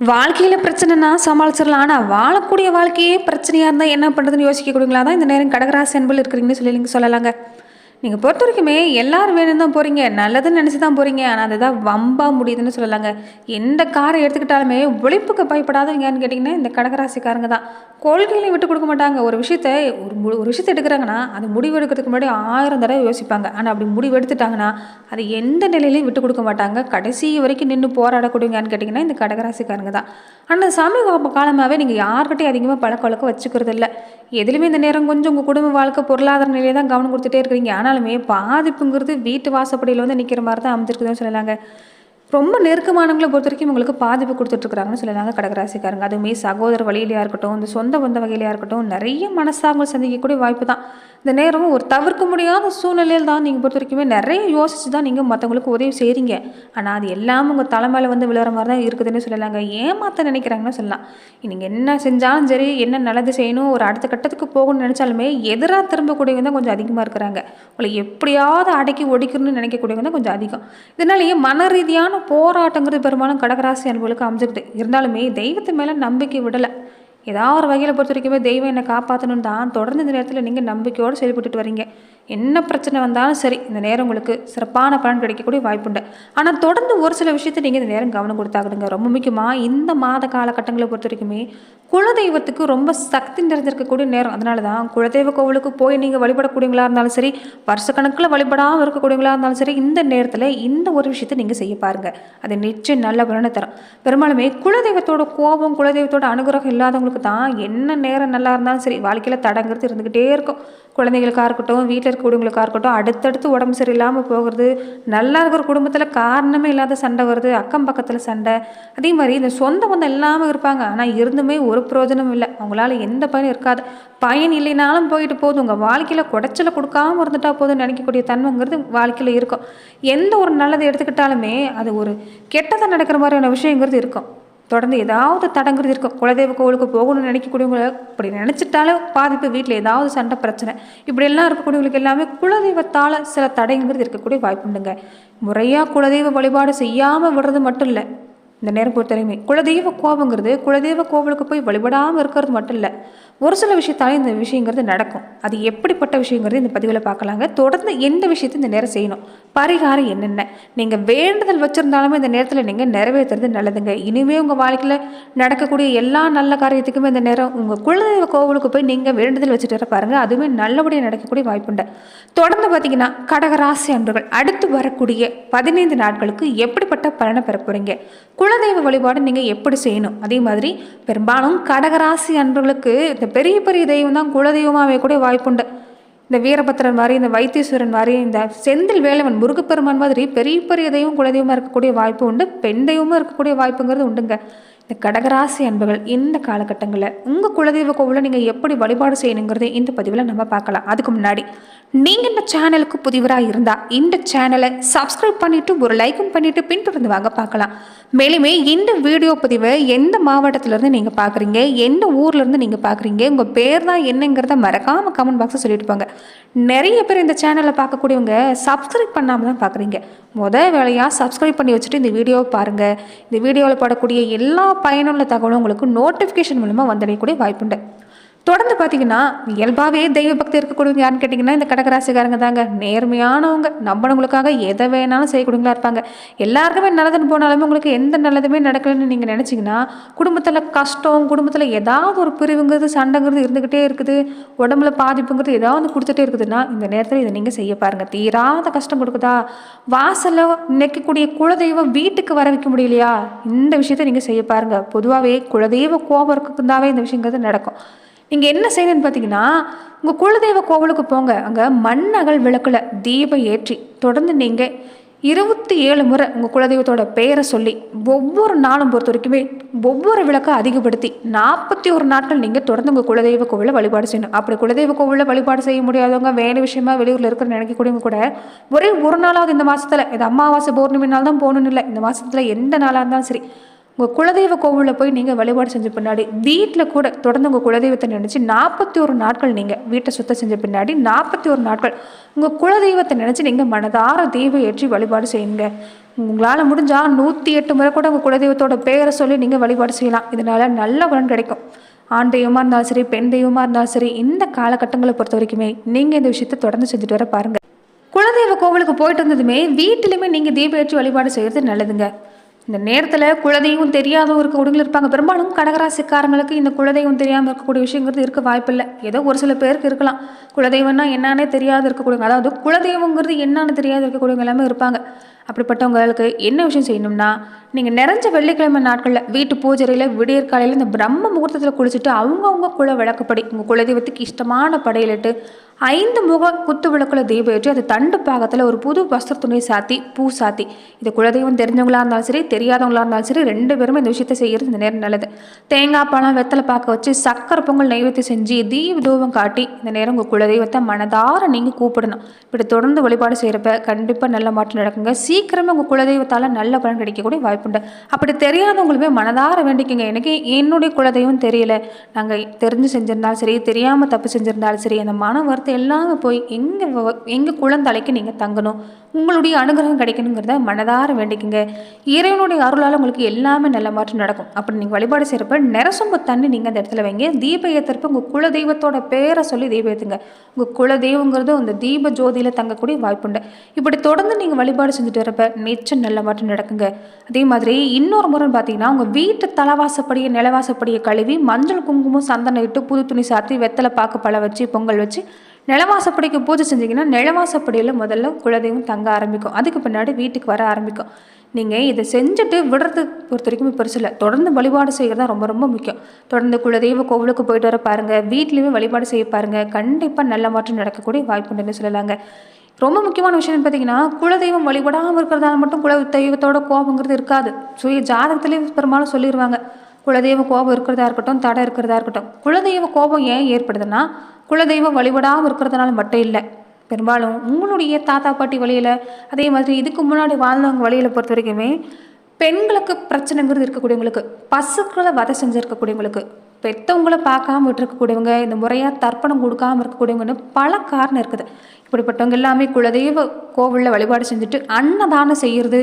வாழ்க்கையில் பிரச்சனைனா சமாளிச்சிடலாம் ஆனால் வாழக்கூடிய வாழ்க்கையே பிரச்சனையாக இருந்தால் என்ன பண்ணுறதுன்னு யோசிக்கக்கூடியங்களா தான் இந்த நேரம் கடகராசி அன்பல் இருக்கிறீங்கன்னு சொல்லி நீங்கள் சொல்லலாங்க. நீங்கள் பொறுத்த வரைக்குமே எல்லோரும் வேணும் தான் போகிறீங்க நல்லதுன்னு நினச்சி தான் போகிறீங்க ஆனால் அதுதான் வம்பாக முடியுதுன்னு சொல்லலாங்க. எந்த காரை எடுத்துக்கிட்டாலுமே உழைப்புக்கு பயப்படாதவங்கன்னு கேட்டிங்கன்னா இந்த கடகராசிக்காரங்க தான். கொள்கையிலையும் விட்டு கொடுக்க மாட்டாங்க. ஒரு விஷயத்த ஒரு மு ஒரு விஷயத்தை எடுக்கிறாங்கன்னா அது முடிவு எடுக்கிறதுக்கு முன்னாடி ஆயிரம் தடவை யோசிப்பாங்க. ஆனால் அப்படி முடிவு எடுத்துட்டாங்கன்னா அது எந்த நிலையிலையும் விட்டு கொடுக்க மாட்டாங்க. கடைசி வரைக்கும் நின்று போராடக்கூடியங்கன்னு கேட்டிங்கன்னா இந்த கடகராசிக்காரங்க தான். ஆனால் சமீப காலமாகவே நீங்கள் யார்கிட்டையும் அதிகமாக பழக்க வழக்கம் வச்சுக்கிறது இல்லை எதுலையுமே இந்த நேரம் கொஞ்சம் உங்கள் குடும்ப வாழ்க்கை பொருளாதார நிலையை தான் கவனம் கொடுத்துட்டே இருக்கிறீங்க. ஆனால் இருந்தாலுமே பாதிப்புங்கிறது வீட்டு வாசப்படியில் வந்து நிற்கிற மாதிரி தான் அமைஞ்சிருக்குதுன்னு சொல்லலாங்க. ரொம்ப நெருக்கமானவங்களை பொறுத்த வரைக்கும் உங்களுக்கு பாதிப்பு கொடுத்துட்ருக்குறாங்கன்னு சொல்லலாங்க கடகராசிக்காரங்க. அதுவுமே சகோதர வழியிலையாக இருக்கட்டும் இந்த சொந்த பந்த வகையிலையாக இருக்கட்டும் நிறைய மனசாக சந்திக்கக்கூடிய வாய்ப்பு தான் இந்த நேரம் ஒரு தவிர்க்க முடியாத சூழ்நிலையில் தான் நீங்கள் பொறுத்த வரைக்குமே நிறைய யோசித்து தான் நீங்கள் மற்றவங்களுக்கு உதவி செய்கிறீங்க ஆனால் அது எல்லாமே உங்கள் தலைமையில் வந்து விழுற மாதிரி தான் இருக்குதுன்னு சொல்லலாங்க. ஏமாற்ற நினைக்கிறாங்கன்னு சொல்லலாம். நீங்கள் என்ன செஞ்சாலும் சரி என்ன நல்லது செய்யணும் ஒரு அடுத்த கட்டத்துக்கு போகணும்னு நினச்சாலுமே எதிராக திரும்பக்கூடியவங்க தான் கொஞ்சம் அதிகமாக இருக்கிறாங்க. உங்களை எப்படியாவது அடக்கி ஒடிக்கணும்னு நினைக்கக்கூடியவங்க தான் கொஞ்சம் அதிகம். இதனாலேயே மன ரீதியான போராட்டங்கிறது பெரும்பாலும் கடகராசி அன்புகளுக்கு அமைஞ்சிருது. இருந்தாலுமே தெய்வத்து மேலே நம்பிக்கை விடலை. ஏதாவது ஒரு வகையில் பொறுத்த வரைக்குமே தெய்வம் என்னை காப்பாற்றணும் தான். தொடர்ந்து இந்த நேரத்தில் நீங்கள் நம்பிக்கையோடு செயல்பட்டுட்டு வரீங்க. என்ன பிரச்சனை வந்தாலும் சரி இந்த நேரம் உங்களுக்கு சிறப்பான பலன் கிடைக்கக்கூடிய வாய்ப்புண்டு. ஆனால் தொடர்ந்து ஒரு சில விஷயத்தை நீங்கள் இந்த நேரம் கவனம் கொடுத்தாகணுங்க. ரொம்ப முக்கியமாக இந்த மாத காலகட்டங்களை பொறுத்த வரைக்குமே குலதெய்வத்துக்கு ரொம்ப சக்தி நிறைஞ்சிருக்கக்கூடிய நேரம். அதனால தான் குலதெய்வ கோவிலுக்கு போய் நீங்கள் வழிபடக்கூடியவங்களா இருந்தாலும் சரி வருஷக்கணக்கில் வழிபடாமல் இருக்கக்கூடியவங்களா இருந்தாலும் சரி இந்த நேரத்தில் இந்த ஒரு விஷயத்தை நீங்கள் செய்ய பாருங்கள் அது நிச்சயம் நல்ல பலனை தரும். பெரும்பாலுமே குலதெய்வத்தோட கோபம் குலதெய்வத்தோட அனுகிரகம் இல்லாதவங்களுக்கு தான் என்ன நேரம் நல்லா இருந்தாலும் சரி வாழ்க்கையில் தடங்கிறது இருந்துக்கிட்டே இருக்கும். குழந்தைகளுக்காக இருக்கட்டும் வீட்டில் இருக்கக்கூடியவங்களுக்காக இருக்கட்டும் அடுத்தடுத்து உடம்பு சரியில்லாமல் போகிறது நல்லா இருக்கிற குடும்பத்தில் காரணமே இல்லாத சண்டை வருது அக்கம் பக்கத்தில் சண்டை. அதே மாதிரி இந்த சொந்த பந்தம் இல்லாமல் இருப்பாங்க. ஆனால் இருந்துமே ஒரு பிரயோஜனமும் இல்லை. அவங்களால எந்த பயனும் இருக்காது. பயன் இல்லைனாலும் போயிட்டு போதும். உங்கள் வாழ்க்கையில் குடைச்சலை கொடுக்காம இருந்துட்டா போதும் நினைக்கக்கூடிய தன்மைங்கிறது வாழ்க்கையில் இருக்கும். எந்த ஒரு நல்லதை எடுத்துக்கிட்டாலுமே அது ஒரு கெட்டதை நடக்கிற மாதிரியான விஷயங்கிறது இருக்கும். தொடர்ந்து ஏதாவது தடங்குறது இருக்கும் குலதெய்வ கோவிலுக்கு போகணும்னு நினைக்கக்கூடியவங்க இப்படி நினச்சிட்டாலும் பாதிப்பு வீட்டில் ஏதாவது சண்டை பிரச்சனை இப்படி எல்லாம் இருக்கக்கூடியவங்களுக்கு எல்லாமே குலதெய்வத்தால் சில தடைங்கிறது இருக்கக்கூடிய வாய்ப்புண்டுங்க. முறையாக குலதெய்வ வழிபாடு செய்யாமல் விடுறது மட்டும் இல்லை. இந்த நேரம் பொறுத்தவரைக்குமே குலதெய்வ கோபங்கிறது குலதெய்வ கோவிலுக்கு போய் வழிபடாமல் இருக்கிறது மட்டும் இல்லை ஒரு சில விஷயத்தாலே இந்த விஷயங்கிறது நடக்கும். அது எப்படிப்பட்ட விஷயங்கிறது இந்த பதிவில் பார்க்கலாங்க. தொடர்ந்து எந்த விஷயத்தையும் இந்த நேரம் செய்யணும். பரிகாரம் என்னென்ன? நீங்கள் வேண்டுதல் வச்சுருந்தாலுமே இந்த நேரத்தில் நீங்கள் நிறைவேற்றுறது நல்லதுங்க. இனிமேல் உங்கள் வாழ்க்கையில் நடக்கக்கூடிய எல்லா நல்ல காரியத்துக்குமே இந்த நேரம் உங்கள் குலதெய்வ கோவிலுக்கு போய் நீங்கள் வேண்டுதல் வச்சுட்டு வர பாருங்கள் அதுவுமே நல்லபடியாக நடக்கக்கூடிய வாய்ப்புண்டு தொடர்ந்து பார்த்தீங்கன்னா கடகராசி அன்பர்கள் அடுத்து வரக்கூடிய பதினைந்து நாட்களுக்கு எப்படிப்பட்ட பலனை பெற போகிறீங்க குல குலதெய்வ வழிபாடு நீங்கள் எப்படி செய்யணும்? அதே மாதிரி பெரும்பாலும் கடகராசி அன்பர்களுக்கு இந்த பெரிய பெரிய தெய்வம் தான் குலதெய்வமாகவே கூட வாய்ப்புண்டு இந்த வீரபத்திரன் மாதிரி இந்த வைத்தீஸ்வரன் மாதிரி இந்த செந்தில் வேலவன் முருகப்பெருமான் மாதிரி பெரிய பெரிய தெய்வம் குலதெய்வமாக இருக்கக்கூடிய வாய்ப்பு உண்டு. பெண் தெய்வமாக இருக்கக்கூடிய வாய்ப்புங்கிறது உண்டுங்க. இந்த கடகராசி அன்புகள் இந்த காலகட்டங்களில் உங்கள் குலதெய்வ கோவிலில் நீங்கள் எப்படி வழிபாடு செய்யணுங்கிறதே இந்த பதிவில் நம்ம பார்க்கலாம். அதுக்கு முன்னாடி நீங்கள் இந்த சேனலுக்கு புதிவராக இருந்தால் இந்த சேனலை சப்ஸ்கிரைப் பண்ணிவிட்டு ஒரு லைக்கும் பண்ணிவிட்டு பின்தொடர்ந்து வாங்க பார்க்கலாம். மேலுமே இந்த வீடியோ பதிவை எந்த மாவட்டத்திலேருந்து நீங்கள் பார்க்குறீங்க எந்த ஊர்லேருந்து நீங்கள் பார்க்குறீங்க உங்கள் பேர் தான் என்னங்கிறத மறக்காமல் கமெண்ட் பாக்ஸில் சொல்லிட்டு போங்க. நிறைய பேர் இந்த சேனலை பார்க்கக்கூடியவங்க சப்ஸ்கிரைப் பண்ணாமல் தான் பார்க்குறீங்க. முதல் வேலையாக சப்ஸ்கிரைப் பண்ணி வச்சுட்டு இந்த வீடியோவை பாருங்கள் இந்த வீடியோவில் படக்கூடிய எல்லா பயனுள்ள தகவலும் உங்களுக்கு நோட்டிஃபிகேஷன் மூலமாக வந்தடையக்கூடிய வாய்ப்புண்டு. தொடர்ந்து பார்த்தீங்கன்னா இயல்பாகவே தெய்வ பக்தி இருக்கக்கூடியவங்க யாருன்னு கேட்டிங்கன்னா இந்த கடகராசிக்காரங்க தாங்க. நேர்மையானவங்க நம்பினவங்களுக்காக எதை வேணாலும் செய்யக்கூடியவங்களா இருப்பாங்க. எல்லாருக்குமே நல்லதுன்னு போனாலுமே உங்களுக்கு எந்த நல்லதுமே நடக்கலைன்னு நீங்கள் நினச்சிங்கன்னா குடும்பத்தில் கஷ்டம் குடும்பத்தில் ஏதாவது ஒரு பிரிவுங்கிறது சண்டைங்கிறது இருந்துக்கிட்டே இருக்குது. உடம்புல பாதிப்புங்கிறது ஏதாவது கொடுத்துட்டே இருக்குதுன்னா இந்த நேரத்தில் இதை நீங்கள் செய்ய பாருங்கள் தீராத கஷ்டம் கொடுக்குதா? வாசலில் நிற்கக்கூடிய குலதெய்வம் வீட்டுக்கு வர வைக்க முடியலையா? இந்த விஷயத்தை நீங்கள் செய்ய பாருங்கள் பொதுவாகவே குலதெய்வ கோபம் இருக்குதாவே இந்த விஷயங்கிறது நடக்கும். நீங்கள் என்ன செய்யணும்னு பார்த்தீங்கன்னா உங்கள் குலதெய்வ கோவிலுக்கு போங்க. அங்கே மண்ணகல் விளக்கில் தீபம் ஏற்றி தொடர்ந்து நீங்கள் இருபத்தி ஏழு முறை உங்கள் குலதெய்வத்தோட பெயரை சொல்லி ஒவ்வொரு நாளும் பொறுத்த வரைக்குமே ஒவ்வொரு விளக்கை அதிகப்படுத்தி நாற்பத்தி ஒரு நாட்கள் நீங்கள் தொடர்ந்து உங்கள் குலதெய்வ கோவிலில் வழிபாடு செய்யணும். அப்படி குலதெய்வ கோவிலில் வழிபாடு செய்ய முடியாதவங்க வேலை விஷயமா வெளியூரில் இருக்கிற நினைக்கக்கூடியவங்க கூட ஒரே ஒரு நாளாவது இந்த மாதத்தில் இது அமாவாசை பௌர்ணமி நாள் தான் போகணும்னு இல்லை இந்த மாதத்தில் எந்த நாளாக இருந்தாலும் சரி உங்கள் குலதெய்வ கோவிலில் போய் நீங்கள் வழிபாடு செஞ்ச பின்னாடி வீட்டில் கூட தொடர்ந்து உங்கள் குலதெய்வத்தை நினச்சி நாற்பத்தி ஒரு நாட்கள் நீங்கள் வீட்டை சுத்தம் செஞ்ச பின்னாடி நாற்பத்தி ஒரு நாட்கள் உங்கள் குலதெய்வத்தை நினச்சி நீங்கள் மனதார தெய்வம் ஏற்றி வழிபாடு செய்யுங்க. உங்களால் முடிஞ்சால் நூற்றி எட்டு முறை கூட உங்கள் குலதெய்வத்தோட பேரை சொல்லி நீங்கள் வழிபாடு செய்யலாம். இதனால் நல்ல பலன் கிடைக்கும். ஆண் தெய்வமாக இருந்தாலும் சரி பெண் தெய்வமாக இருந்தாலும் சரி இந்த காலகட்டங்களை பொறுத்த வரைக்குமே நீங்கள் இந்த விஷயத்தை தொடர்ந்து செஞ்சுட்டு வர பாருங்கள் குலதெய்வ கோவிலுக்கு போயிட்டு வந்ததுமே வீட்டிலுமே நீங்கள் தீப ஏற்றி வழிபாடு செய்கிறது நல்லதுங்க. இந்த நேரத்தில் குலதெய்வம் தெரியாதவங்க இருக்கக்கூடியவங்க இருப்பாங்க. பெரும்பாலும் கடகராசிக்காரங்களுக்கு இந்த குலதெய்வம் தெரியாமல் இருக்கக்கூடிய விஷயங்கிறது இருக்க வாய்ப்பில்லை. ஏதோ ஒரு சில பேருக்கு இருக்கலாம். குலதெய்வம்னா என்னன்னே தெரியாது இருக்கக்கூடியவங்க அதாவது குலதெய்வங்கிறது என்னன்னு தெரியாது இருக்கக்கூடியவங்க எல்லாமே இருப்பாங்க. அப்படிப்பட்டவங்களுக்கு என்ன விஷயம் செய்யணும்னா நீங்கள் நிறைஞ்ச வெள்ளிக்கிழமை நாட்களில் வீட்டு பூஜையில் விடியற்காலையில் இந்த பிரம்ம முகூர்த்தத்தில் குளிச்சுட்டு அவங்கவுங்க குல விளக்குப்படி உங்கள் குலதெய்வத்துக்கு இஷ்டமான படையிலிட்டு ஐந்து முக குத்து விளக்குல தீபம் ஏற்றி அது தண்டு பாகத்தில் ஒரு புது வஸ்திர துணி சாத்தி பூ சாத்தி. இது குலதெய்வம் தெரிஞ்சவங்களாக இருந்தாலும் சரி தெரியாதவங்களா இருந்தாலும் சரி ரெண்டு பேருமே இந்த விஷயத்தை செய்கிறது இந்த நேரம் நல்லது. தேங்காய் பழம் வெத்தலை பார்க்க வச்சு சக்கரை பொங்கல் நைவேத்தியம் செஞ்சு தீப தூபம் காட்டி இந்த நேரம் உங்கள் குலதெய்வத்தை மனதார நீங்கள் கூப்பிடணும். இப்படி தொடர்ந்து வழிபாடு செய்கிறப்ப கண்டிப்பாக நல்ல மாற்றம் நடக்குங்க. சீக்கிரமே உங்கள் குலதெய்வத்தால் நல்ல பலன் கிடைக்கக்கூடிய வாய்ப்புண்டு அப்படி தெரியாதவங்களுமே மனதார வேண்டிக்கோங்க. எனக்கு என்னுடைய குலதெய்வம் தெரியல. நாங்கள் தெரிஞ்சு செஞ்சிருந்தாலும் சரி தெரியாமல் தப்பு செஞ்சிருந்தாலும் சரி அந்த மன வருத்தம் எல்லாமே போய் எங்கள் எங்கள் குழந்தலைக்கு நீங்கள் தங்கணும்? உங்களுடைய அனுகிரகம் கிடைக்கணுங்கிறத மனதார வேண்டிக்குங்க. இறைவனுடைய அருளால் உங்களுக்கு எல்லாமே நல்ல மாற்றம் நடக்கும். அப்படி நீங்கள் வழிபாடு செய்கிறப்ப நிறசொம்பு தண்ணி நீங்கள் அந்த இடத்துல வைங்க. தீப ஏற்றுறப்ப உங்கள் குலதெய்வத்தோட பேரை சொல்லி தீபம் ஏற்றுங்க உங்கள் குலதெய்வங்கிறது அந்த தீப ஜோதியில் தங்கக்கூடிய வாய்ப்புண்டு. இப்படி தொடர்ந்து நீங்கள் வழிபாடு செஞ்சுட்டு வரப்ப நிச்சயம் நல்ல மாற்றம் நடக்குங்க. அதே மாதிரி இன்னொரு முறை பார்த்தீங்கன்னா உங்கள் வீட்டு தலவாசப்படியை நிலவாசப்படியை கழுவி மஞ்சள் குங்குமம் சந்தனம் இட்டு புது துணி சாத்தி வெத்தலை பாக்கு பழம் வச்சு பொங்கல் வச்சு நிலவாசப்படிக்கு பூஜை செஞ்சீங்கன்னா நிலவாசப்படியில் முதல்ல குலதெய்வம் தங்க ஆரம்பிக்கும். அதுக்கு பின்னாடி வீட்டுக்கு வர ஆரம்பிக்கும். நீங்கள் இதை செஞ்சுட்டு விடுறது பொறுத்த வரைக்கும் பெருசு இல்லை. தொடர்ந்து வழிபாடு செய்கிறது தான் ரொம்ப ரொம்ப முக்கியம். தொடர்ந்து குலதெய்வ கோவிலுக்கு போயிட்டு வர பாருங்கள் வீட்லேயுமே வழிபாடு செய்ய பாருங்கள் கண்டிப்பாக நல்ல மாற்றம் நடக்கக்கூடிய வாய்ப்புண்டுன்னு சொல்லலாங்க. ரொம்ப முக்கியமான விஷயம் பார்த்தீங்கன்னா குலதெய்வம் வழிபடாமல் இருக்கிறதால மட்டும் குல தெய்வத்தோட கோபங்கிறது இருக்காது. சுய ஜாதகத்திலே பெரும்பாலும் சொல்லிடுவாங்க குலதெய்வ கோபம் இருக்கிறதா இருக்கட்டும் தடை இருக்கிறதா இருக்கட்டும். குலதெய்வ கோபம் ஏன் ஏற்படுதுன்னா குலதெய்வம் வழிபடாமல் இருக்கிறதுனால மட்டும் இல்லை. பெரும்பாலும் உங்களுடைய தாத்தா பாட்டி வழியில் அதே மாதிரி இதுக்கு முன்னாடி வாழ்ந்தவங்க வழியில் பொறுத்த வரைக்குமே பெண்களுக்கு பிரச்சனைங்கிறது இருக்கக்கூடியவங்களுக்கு பசுக்களை வதை செஞ்சுருக்கக்கூடியவங்களுக்கு பெற்றவங்கள பார்க்காம விட்டுருக்கக்கூடியவங்க இந்த முறையாக தர்ப்பணம் கொடுக்காம இருக்கக்கூடியவங்கன்னு பல காரணம் இருக்குது. இப்படிப்பட்டவங்க எல்லாமே குலதெய்வ கோவிலில் வழிபாடு செஞ்சுட்டு அன்னதானம் செய்கிறது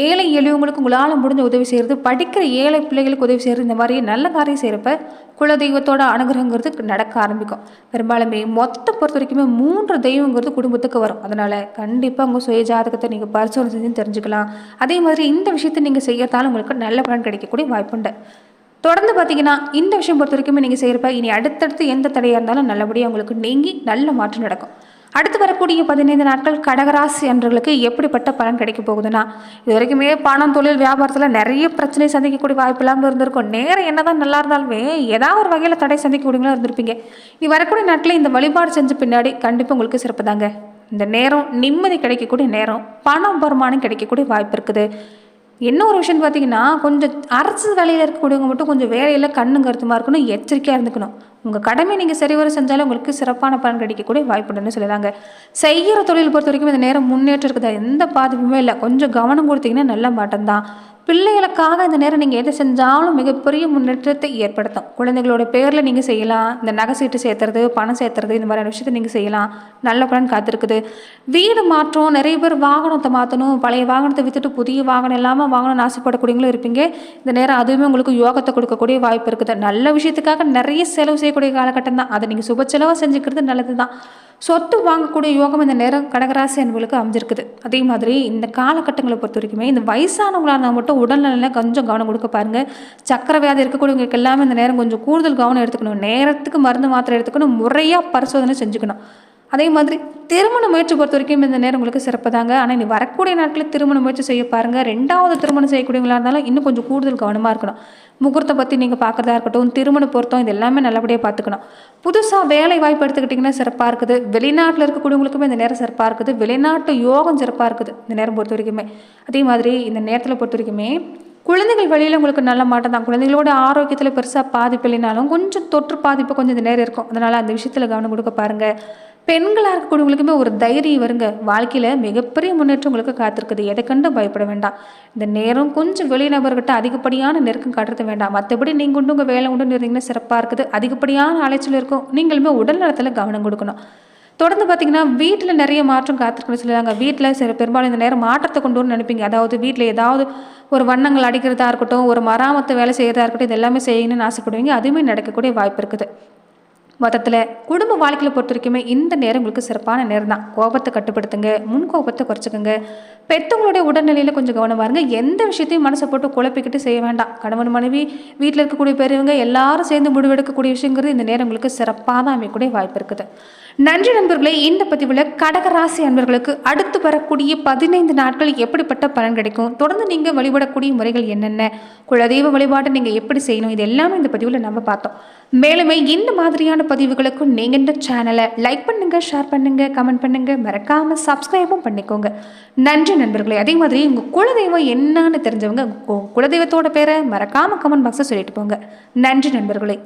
ஏழை எளியவங்களுக்கு உங்களால் முடிஞ்ச உதவி செய்கிறது படிக்கிற ஏழை பிள்ளைகளுக்கு உதவி செய்கிறது இந்த மாதிரி நல்ல காரியம் செய்கிறப்ப குலதெய்வத்தோட அனுகிரகங்கிறது நடக்க ஆரம்பிக்கும். பெரும்பாலுமே மொத்த பொறுத்த வரைக்குமே மூன்று தெய்வங்கிறது குடும்பத்துக்கு வரும். அதனால் கண்டிப்பாக உங்கள் சுய ஜாதகத்தை நீங்கள் பரிசோதனை செஞ்சு தெரிஞ்சுக்கலாம். அதே மாதிரி இந்த விஷயத்தை நீங்கள் செய்யறதால உங்களுக்கு நல்ல பலன் கிடைக்கக்கூடிய வாய்ப்புண்டு தொடர்ந்து பார்த்தீங்கன்னா இந்த விஷயம் பொறுத்த வரைக்குமே நீங்கள் செய்கிறப்ப இனி அடுத்தடுத்து எந்த தடையாக இருந்தாலும் நல்லபடியாக உங்களுக்கு நீங்கி நல்ல மாற்றம் நடக்கும். அடுத்து வரக்கூடிய பதினைந்து நாட்கள் கடகராசி அன்றர்களுக்கு எப்படிப்பட்ட பலன் கிடைக்க போகுதுன்னா இது வரைக்குமே பணம் தொழில் வியாபாரத்தில் நிறைய பிரச்சனை சந்திக்கக்கூடிய வாய்ப்பு இல்லாமல் இருந்திருக்கும். நேரம் என்னதான் நல்லா இருந்தாலுமே ஏதாவது ஒரு வகையில் தடை சந்திக்கக்கூடியவங்களும் இருந்திருப்பீங்க. நீ வரக்கூடிய நாட்களில் இந்த வழிபாடு செஞ்ச பின்னாடி கண்டிப்பாக உங்களுக்கு சிறப்பு தாங்க. இந்த நேரம் நிம்மதி கிடைக்கக்கூடிய நேரம் பணம் வருமானம் கிடைக்கக்கூடிய வாய்ப்பு இருக்குது. என்ன ஒரு விஷயம் பார்த்தீங்கன்னா கொஞ்சம் அரசு வேலையில் இருக்கக்கூடியவங்க மட்டும் கொஞ்சம் வேலையில் கண்ணு கருத்துமாக இருக்கணும் எச்சரிக்கையாக இருந்துக்கணும். உங்கள் கடமை நீங்கள் சரிவர செஞ்சாலும் உங்களுக்கு சிறப்பான பலன் கிடைக்கக்கூடிய வாய்ப்புன்னு சொல்லுறாங்க. செய்கிற தொழில் பொறுத்த வரைக்கும் இந்த நேரம் முன்னேற்றம் இருக்குது. எந்த பாதிப்புமே இல்லை. கொஞ்சம் கவனம் கொடுத்தீங்கன்னா நல்ல மாட்டம்தான் பிள்ளைகளுக்காக இந்த நேரம் நீங்கள் எதை செஞ்சாலும் மிகப்பெரிய முன்னேற்றத்தை ஏற்படுத்தும். குழந்தைகளோட பேரில் நீங்கள் செய்யலாம். இந்த நகை சீட்டு சேர்த்துறது பணம் சேர்த்துறது இந்த மாதிரியான விஷயத்தை நீங்கள் செய்யலாம். நல்ல பலன் காத்திருக்குது. வீடு மாற்றம் நிறைய பேர் வாகனத்தை மாற்றணும். பழைய வாகனத்தை விற்றுட்டு புதிய வாகனம் இல்லாமல் வாங்கணும்னு ஆசைப்படக்கூடியவங்களும் இருப்பீங்க. இந்த நேரம் அதுவுமே உங்களுக்கு யோகத்தை கொடுக்கக்கூடிய வாய்ப்பு இருக்குது. நல்ல விஷயத்துக்காக நிறைய செலவு செய்யக்கூடிய காலகட்டம் தான் அதை நீங்கள் சுப செலவாக செஞ்சுக்கிறது நல்லது தான் சொத்து வாங்கக்கூடிய யோகம் இந்த நேரம் கடகராசி அன்புகளுக்கு அமைஞ்சிருக்குது. அதே மாதிரி இந்த காலகட்டங்களை பொறுத்த வரைக்குமே இந்த வயசானவங்களாக இருந்தால் மட்டும் உடல்நலில் கொஞ்சம் கவனம் கொடுக்க பாருங்கள் சக்கரை வியாதி இருக்கக்கூடியவங்களுக்கு எல்லாமே இந்த நேரம் கொஞ்சம் கூடுதல் கவனம் எடுத்துக்கணும். நேரத்துக்கு மருந்து மாத்திரை எடுத்துக்கணும். முறையாக பரிசோதனை செஞ்சுக்கணும். அதே மாதிரி திருமண முயற்சி பொறுத்த வரைக்கும் இந்த நேரம் உங்களுக்கு சிறப்பு தாங்க ஆனால் நீ வரக்கூடிய நாட்களில் திருமண முயற்சி செய்ய பாருங்கள் ரெண்டாவது திருமணம் செய்யக்கூடியவங்களா இருந்தாலும் இன்னும் கொஞ்சம் கூடுதல் கவனமாக இருக்கணும். முகூர்த்தம் பற்றி நீங்கள் பார்க்குறதா இருக்கட்டும் திருமண பொருத்தம் இது எல்லாமே நல்லபடியாக பார்த்துக்கணும் புதுசாக வேலை வாய்ப்பு எடுத்துக்கிட்டிங்கன்னா சிறப்பாக இருக்குது. வெளிநாட்டில் இருக்கக்கூடியவங்களுக்குமே இந்த நேரம் சிறப்பாக இருக்குது. வெளிநாட்டு யோகம் சிறப்பாக இருக்குது இந்த நேரம் பொறுத்த வரைக்குமே. அதே மாதிரி இந்த நேரத்தில் பொறுத்த வரைக்குமே குழந்தைகள் வழியில் உங்களுக்கு நல்ல மாட்டம் தான். குழந்தைகளோட ஆரோக்கியத்தில் பெருசாக பாதிப்பு இல்லைனாலும் கொஞ்சம் தொற்று பாதிப்பு கொஞ்சம் இந்த நேரம் இருக்கும். அதனால் அந்த விஷயத்தில் கவனம் கொடுக்க பாருங்கள் பெண்களாக இருக்கக்கூடியவங்களுக்குமே ஒரு தைரியம் வருங்க. வாழ்க்கையில் மிகப்பெரிய முன்னேற்றம் உங்களுக்கு காத்திருக்குது. எதை கண்டு பயப்பட வேண்டாம். இந்த நேரம் கொஞ்சம் வெளிநபர்கிட்ட அதிகப்படியான நெருக்கம் காட்டுறது வேண்டாம். மற்றபடி நீங்கள் உண்டு உங்கள் வேலை உண்டு இருந்தீங்கன்னா சிறப்பாக இருக்குது. அதிகப்படியான அலைச்சல் இருக்கும். நீங்களுமே உடல் நலத்தில் கவனம் கொடுக்கணும். தொடர்ந்து பார்த்தீங்கன்னா வீட்டில் நிறைய மாற்றம் காத்திருக்குன்னு சொல்லுவாங்க. வீட்டில் சில பெரும்பாலும் இந்த நேரம் மாற்றத்தை கொண்டு வரணும்னு நினைப்பீங்க. அதாவது வீட்டில் ஏதாவது ஒரு வண்ணங்கள் அடிக்கிறதா இருக்கட்டும் ஒரு மராமத்து வேலை செய்கிறதா இருக்கட்டும் இது எல்லாமே செய்யணும்னு ஆசைப்படுவீங்க. அதுவுமே நடக்கக்கூடிய வாய்ப்பு இருக்குது. மொத்தத்தில் குடும்ப வாழ்க்கையில் பொறுத்த வரைக்குமே இந்த நேரம் உங்களுக்கு சிறப்பான நேரம் தான் கோபத்தை கட்டுப்படுத்துங்க முன் கோபத்தை குறைச்சிக்கோங்க. பெற்றவங்களுடைய உடல்நிலையில் கொஞ்சம் கவனமாக இருங்க எந்த விஷயத்தையும் மனசை போட்டு குழப்பிக்கிட்டு செய்ய வேண்டாம். கணவன் மனைவி வீட்டில் இருக்கக்கூடிய பெரியவங்க எல்லாரும் சேர்ந்து முடிவெடுக்கக்கூடிய விஷயங்கிறது இந்த நேரம் உங்களுக்கு சிறப்பாக தான் அமையக்கூடிய வாய்ப்பு இருக்குது. நன்றி நண்பர்களே இந்த பதிவில் கடகராசி அன்பர்களுக்கு அடுத்து வரக்கூடிய பதினைந்து நாட்கள் எப்படிப்பட்ட பலன் கிடைக்கும்? தொடர்ந்து நீங்கள் வழிபடக்கூடிய முறைகள் என்னென்ன? குலதெய்வ வழிபாட்டை நீங்கள் எப்படி செய்யணும்? இது எல்லாமே இந்த பதிவில் நம்ம பார்த்தோம். மேலுமே இந்த மாதிரியான பதிவுகளுக்கும் நீங்கள் இந்த சேனலை லைக் பண்ணுங்க ஷேர் பண்ணுங்க கமெண்ட் பண்ணுங்க. மறக்காம சப்ஸ்கிரைபும் பண்ணிக்கோங்க. நன்றி நண்பர்களே. அதே மாதிரி உங்கள் குலதெய்வம் என்னன்னு தெரிஞ்சவங்க குலதெய்வத்தோட பேரை மறக்காம கமெண்ட் பாக்ஸை சொல்லிட்டு போங்க. நன்றி நண்பர்களே.